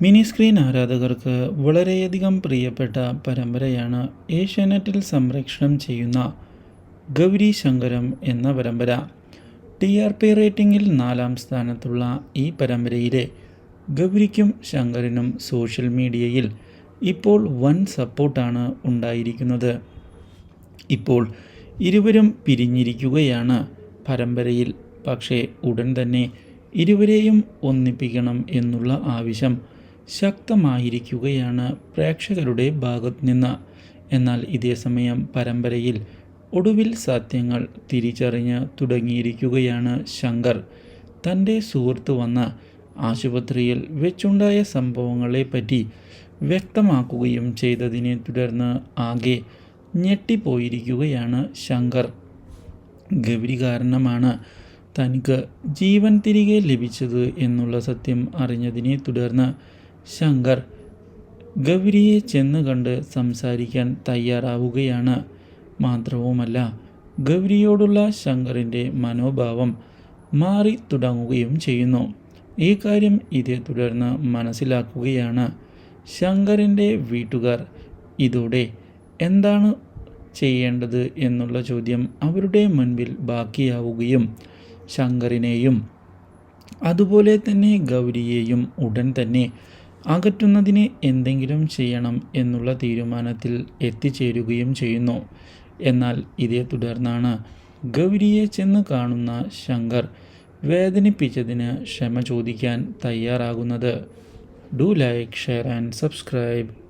Mini screen ആരാധകർക്ക് വളരെയധികം പ്രിയപ്പെട്ട പരമ്പരയാണ് ഏഷ്യാനെറ്റിൽ സംരക്ഷണം ചെയ്യുന്ന ഗൗരി ശങ്കരം എന്ന പരമ്പര. ടി ആർ പി റേറ്റിംഗിൽ നാലാം സ്ഥാനത്തുള്ള ഈ പരമ്പരയിലെ ഗൗരിക്കും ശങ്കറിനും സോഷ്യൽ മീഡിയയിൽ ഇപ്പോൾ വൻ സപ്പോർട്ടാണ് ഉണ്ടായിരിക്കുന്നത്. ഇപ്പോൾ ഇരുവരും പിരിഞ്ഞിരിക്കുകയാണ് പരമ്പരയിൽ. പക്ഷേ ഉടൻ തന്നെ ഇരുവരെയും ഒന്നിപ്പിക്കണം എന്നുള്ള ആവശ്യം ശക്തമായിരിക്കുകയാണ് പ്രേക്ഷകരുടെ ഭാഗത്ത് നിന്ന്. എന്നാൽ ഇതേസമയം പരമ്പരയിൽ ഒടുവിൽ സത്യങ്ങൾ തിരിച്ചറിഞ്ഞ് തുടങ്ങിയിരിക്കുകയാണ് ശങ്കർ. തന്റെ സുഹൃത്ത് വന്ന ആശുപത്രിയിൽ വെച്ചുണ്ടായ സംഭവങ്ങളെപ്പറ്റി വ്യക്തമാക്കുകയും ചെയ്തതിനെ തുടർന്ന് ആകെ ഞെട്ടിപ്പോയിരിക്കുകയാണ് ശങ്കർ. ഗൗരി കാരണമാണ് തനിക്ക് ജീവൻ തിരികെ ലഭിച്ചത് എന്നുള്ള സത്യം അറിഞ്ഞതിനെ തുടർന്ന് ശങ്കർ ഗൗരിയെ ചെന്ന് കണ്ട് സംസാരിക്കാൻ തയ്യാറാവുകയാണ്. മാത്രവുമല്ല ഗൗരിയോടുള്ള ശങ്കറിന്റെ മനോഭാവം മാറി തുടങ്ങുകയും ചെയ്യുന്നു. ഈ കാര്യം ഇതേ തുടർന്ന് മനസ്സിലാക്കുകയാണ്. ശങ്കറിന്റെ വീട്ടുകാർ ഇതോടെ എന്താണ് ചെയ്യേണ്ടത് എന്നുള്ള ചോദ്യം അവരുടെ മുൻപിൽ ബാക്കിയാവുകയും ശങ്കറിനെയും അതുപോലെ തന്നെ ഗൗരിയെയും ഉടൻ തന്നെ അകറ്റുന്നതിന് എന്തെങ്കിലും ചെയ്യണം എന്നുള്ള തീരുമാനത്തിൽ എത്തിച്ചേരുകയും ചെയ്യുന്നു. എന്നാൽ ഇതേ തുടർന്നാണ് ഗൗരിയെ ചെന്ന് കാണുന്ന ശങ്കർ വേദനിപ്പിച്ചതിന് ക്ഷമ ചോദിക്കാൻ തയ്യാറാകുന്നത്. Do like share and subscribe.